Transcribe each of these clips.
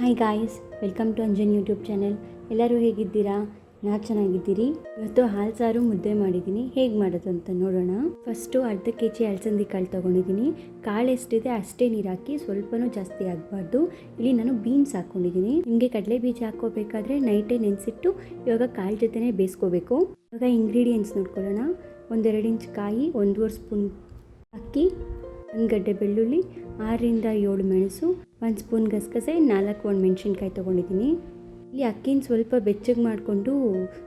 Hi guys welcome to Anjan YouTube channel ಎಲ್ಲರೂ ಹೇಗಿದ್ದೀರಾ? ನಾ ಚೆನ್ನಾಗಿದ್ದೀರಿ. ಇವತ್ತು ಹಾಲು ಸಾರು ಮುದ್ದೆ ಮಾಡಿದ್ದೀನಿ. ಹೇಗೆ ಮಾಡೋದು ಅಂತ ನೋಡೋಣ. ಫಸ್ಟು ಅರ್ಧ ಕೆ ಜಿ ಅಲಸಂದಿ ಕಾಳು ತೊಗೊಂಡಿದ್ದೀನಿ. ಕಾಳು ಎಷ್ಟಿದೆ ಅಷ್ಟೇ ನೀರು ಹಾಕಿ ಸ್ವಲ್ಪನೂ ಜಾಸ್ತಿ ಆಗಬಾರ್ದು. ಇಲ್ಲಿ ನಾನು ಬೀನ್ಸ್ ಹಾಕ್ಕೊಂಡಿದ್ದೀನಿ ನಿಮಗೆ ಕಡಲೆ ಬೀಜ ಹಾಕ್ಕೋಬೇಕಾದ್ರೆ ನೈಟೇ ನೆನೆಸಿಟ್ಟು ಇವಾಗ ಕಾಳು ಜೊತೆನೇ ಬೇಯಿಸ್ಕೋಬೇಕು. ಇವಾಗ ಇಂಗ್ರೀಡಿಯೆಂಟ್ಸ್ ನೋಡ್ಕೊಳ್ಳೋಣ. ಒಂದೆರಡು ಇಂಚ್ ಕಾಯಿ, ಒಂದೂವರೆ ಸ್ಪೂನ್ ಅಕ್ಕಿ, ಒಂದು ಗಡ್ಡೆ ಬೆಳ್ಳುಳ್ಳಿ ಆರರಿಂದ ಏಳು ಮೆಣಸು, ಒಂದು ಸ್ಪೂನ್ ಗಸಗಸೆ, ನಾಲ್ಕು ಒಂದು ಮೆಣಸಿನ್ಕಾಯಿ ತೊಗೊಂಡಿದ್ದೀನಿ. ಇಲ್ಲಿ ಅಕ್ಕಿನ ಸ್ವಲ್ಪ ಬೆಚ್ಚಗೆ ಮಾಡಿಕೊಂಡು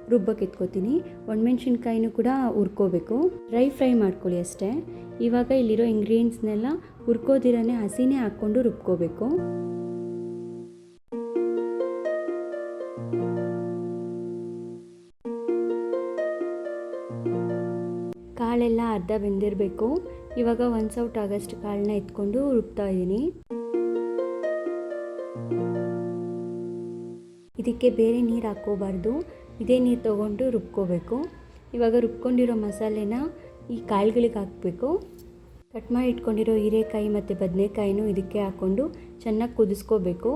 ರುಬ್ಬಕ್ಕೆ ಎತ್ಕೋತೀನಿ. ಒಣಮೆಣ್ಸಿನ್ಕಾಯಿನೂ ಕೂಡ ಹುರ್ಕೋಬೇಕು. ಡ್ರೈ ಫ್ರೈ ಮಾಡ್ಕೊಳ್ಳಿ ಅಷ್ಟೇ. ಇವಾಗ ಇಲ್ಲಿರೋ ಇಂಗ್ರೀಡಿಯೆಂಟ್ಸ್ನೆಲ್ಲ ಹುರ್ಕೋದಿರನೇ ಹಸಿನೇ ಹಾಕ್ಕೊಂಡು ರುಬ್ಕೋಬೇಕು. ಕಾಳೆಲ್ಲ ಅರ್ಧ ಬೆಂದಿರಬೇಕು. ಇವಾಗ ಒಂದು ಸೌಟ್ ಆಗಸ್ಟ್ ಕಾಳನ್ನ ಎತ್ಕೊಂಡು ರುಬ್ತಾ ಇದ್ದೀನಿ. ಇದಕ್ಕೆ ಬೇರೆ ನೀರು ಹಾಕ್ಕೋಬಾರ್ದು. ಇದೇ ನೀರು ತೊಗೊಂಡು ರುಬ್ಕೋಬೇಕು. ಇವಾಗ ರುಬ್ಕೊಂಡಿರೋ ಮಸಾಲೆನ ಈ ಕಾಳುಗಳಿಗೆ ಹಾಕಬೇಕು. ಕಟ್ ಮಾಡಿ ಇಟ್ಕೊಂಡಿರೋ ಹೀರೆಕಾಯಿ ಮತ್ತು ಬದನೆಕಾಯಿನೂ ಇದಕ್ಕೆ ಹಾಕ್ಕೊಂಡು ಚೆನ್ನಾಗಿ ಕುದಿಸ್ಕೋಬೇಕು.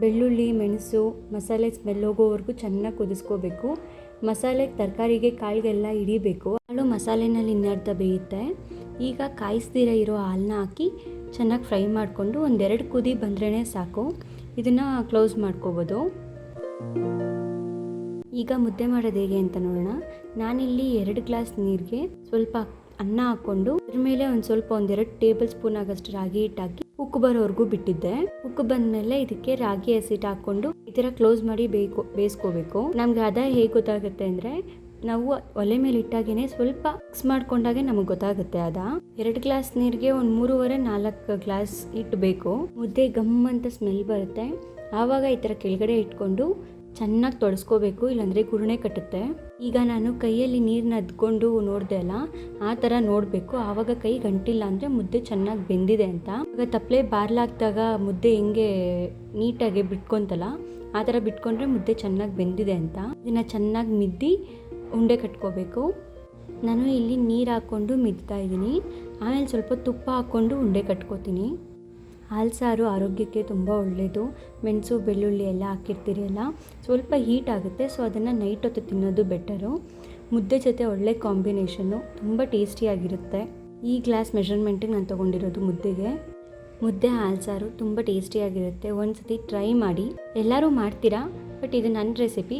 ಬೆಳ್ಳುಳ್ಳಿ, ಮೆಣಸು, ಮಸಾಲೆ ಸ್ಮೆಲ್ ಹೋಗೋವರೆಗೂ ಚೆನ್ನಾಗಿ ಕುದಿಸ್ಕೋಬೇಕು. ಮಸಾಲೆ ತರಕಾರಿಗೆ ಕಾಳಿಗೆಲ್ಲ ಹಿಡಿಬೇಕು. ಕಾಳು ಮಸಾಲೆನಲ್ಲಿ ಇನ್ನರ್ಧ ಬೇಯುತ್ತೆ. ಈಗ ಕಾಯಿಸ್ದಿರ ಇರೋ ಹಾಲನ್ನ ಹಾಕಿ ಚೆನ್ನಾಗಿ ಫ್ರೈ ಮಾಡಿಕೊಂಡು ಒಂದೆರಡು ಕುದಿ ಬಂದ್ರೇ ಸಾಕು. ಇದನ್ನು ಕ್ಲೋಸ್ ಮಾಡ್ಕೋಬೋದು. ಈಗ ಮುದ್ದೆ ಮಾಡೋದು ಹೇಗೆ ಅಂತ ನೋಡೋಣ. ನಾನಿಲ್ಲಿ ಎರಡು ಗ್ಲಾಸ್ ನೀರಿಗೆ ಸ್ವಲ್ಪ ಅನ್ನ ಹಾಕ್ಕೊಂಡು ಅದ್ರ ಮೇಲೆ ಒಂದು ಸ್ವಲ್ಪ ಒಂದೆರಡು ಟೇಬಲ್ ಸ್ಪೂನ್ ಆಗಷ್ಟು ರಾಗಿ ಹಿಟ್ಟು ಹಾಕಿ ಉಕ್ಕು ಬರೋವರೆಗೂ ಬಿಟ್ಟಿದ್ದೆ. ಉಕ್ಕು ಬಂದಮೇಲೆ ಇದಕ್ಕೆ ರಾಗಿ ಹಸಿಟ್ಟು ಹಾಕ್ಕೊಂಡು ಈ ಥರ ಕ್ಲೋಸ್ ಮಾಡಿ ಬೇಯ್ಕೊ ಬೇಯಿಸ್ಕೋಬೇಕು. ನಮಗೆ ಅದ ಹೇಗೆ ಗೊತ್ತಾಗುತ್ತೆ ಅಂದರೆ ನಾವು ಒಲೆ ಮೇಲೆ ಇಟ್ಟಾಗೇನೆ ಸ್ವಲ್ಪ ಮಿಕ್ಸ್ ಮಾಡ್ಕೊಂಡಾಗೆ ನಮಗೆ ಗೊತ್ತಾಗುತ್ತೆ ಅದ ಎರಡು ಗ್ಲಾಸ್ ನೀರಿಗೆ ಒಂದು ಮೂರುವರೆ ನಾಲ್ಕು ಗ್ಲಾಸ್ ಇಟ್ಬೇಕು. ಬೇಕು ಮುದ್ದೆ ಗಮ್ ಅಂತ ಸ್ಮೆಲ್ ಬರುತ್ತೆ. ಆವಾಗ ಈ ಥರ ಕೆಳಗಡೆ ಇಟ್ಕೊಂಡು ಚೆನ್ನಾಗಿ ತೊಳಸ್ಕೋಬೇಕು, ಇಲ್ಲಾಂದರೆ ಗುರುಣೆ ಕಟ್ಟುತ್ತೆ. ಈಗ ನಾನು ಕೈಯಲ್ಲಿ ನೀರನ್ನ ಅದ್ಕೊಂಡು ನೋಡಿದೆ ಅಲ್ಲ, ಆ ಥರ ನೋಡಬೇಕು. ಆವಾಗ ಕೈ ಗಂಟಿಲ್ಲ ಅಂದರೆ ಮುದ್ದೆ ಚೆನ್ನಾಗಿ ಬೆಂದಿದೆ ಅಂತ. ಈಗ ತಪ್ಪಲೆ ಬಾರ್ಲಾಗ್ದಾಗ ಮುದ್ದೆ ಹೆಂಗೆ ನೀಟಾಗಿ ಬಿಟ್ಕೊಂತಲ್ಲ, ಆ ಥರ ಬಿಟ್ಕೊಂಡ್ರೆ ಮುದ್ದೆ ಚೆನ್ನಾಗಿ ಬೆಂದಿದೆ ಅಂತ. ಇದನ್ನು ಚೆನ್ನಾಗಿ ಮಿದ್ದಿ ಉಂಡೆ ಕಟ್ಕೋಬೇಕು. ನಾನು ಇಲ್ಲಿ ನೀರು ಹಾಕ್ಕೊಂಡು ಮಿದ್ತಾ ಇದ್ದೀನಿ. ಆಮೇಲೆ ಸ್ವಲ್ಪ ತುಪ್ಪ ಹಾಕ್ಕೊಂಡು ಉಂಡೆ ಕಟ್ಕೋತೀನಿ. ಹಾಲು ಸಾರು ಆರೋಗ್ಯಕ್ಕೆ ತುಂಬ ಒಳ್ಳೆಯದು ಮೆಣಸು, ಬೆಳ್ಳುಳ್ಳಿ ಎಲ್ಲ ಹಾಕಿರ್ತೀರಿ ಅಲ್ಲ? ಸ್ವಲ್ಪ ಹೀಟ್ ಆಗುತ್ತೆ, ಸೊ ಅದನ್ನು ನೈಟ್ ಹೊತ್ತು ತಿನ್ನೋದು ಬೆಟರು. ಮುದ್ದೆ ಜೊತೆ ಒಳ್ಳೆ ಕಾಂಬಿನೇಷನ್ನು, ತುಂಬ ಟೇಸ್ಟಿಯಾಗಿರುತ್ತೆ. ಈ ಗ್ಲಾಸ್ ಮೆಷರ್ಮೆಂಟಿಗೆ ನಾನು ತೊಗೊಂಡಿರೋದು ಮುದ್ದೆಗೆ. ಮುದ್ದೆ, ಹಾಲು ಸಾರು ತುಂಬ ಟೇಸ್ಟಿಯಾಗಿರುತ್ತೆ. ಒಂದು ಸತಿ ಟ್ರೈ ಮಾಡಿ. ಎಲ್ಲರೂ ಮಾಡ್ತೀರಾ? ಬಟ್ ಇದು ನನ್ನ ರೆಸಿಪಿ.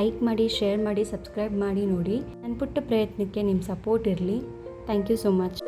ಲೈಕ್ ಮಾಡಿ ಶೇರ್ ಮಾಡಿ ಸಬ್ಸ್ಕ್ರೈಬ್ ಮಾಡಿ ನೋಡಿ. ನನ್ನ ಪುಟ್ಟ ಪ್ರಯತ್ನಕ್ಕೆ ನಿಮ್ಮ ಸಪೋರ್ಟ್ ಇರಲಿ. Thank you so much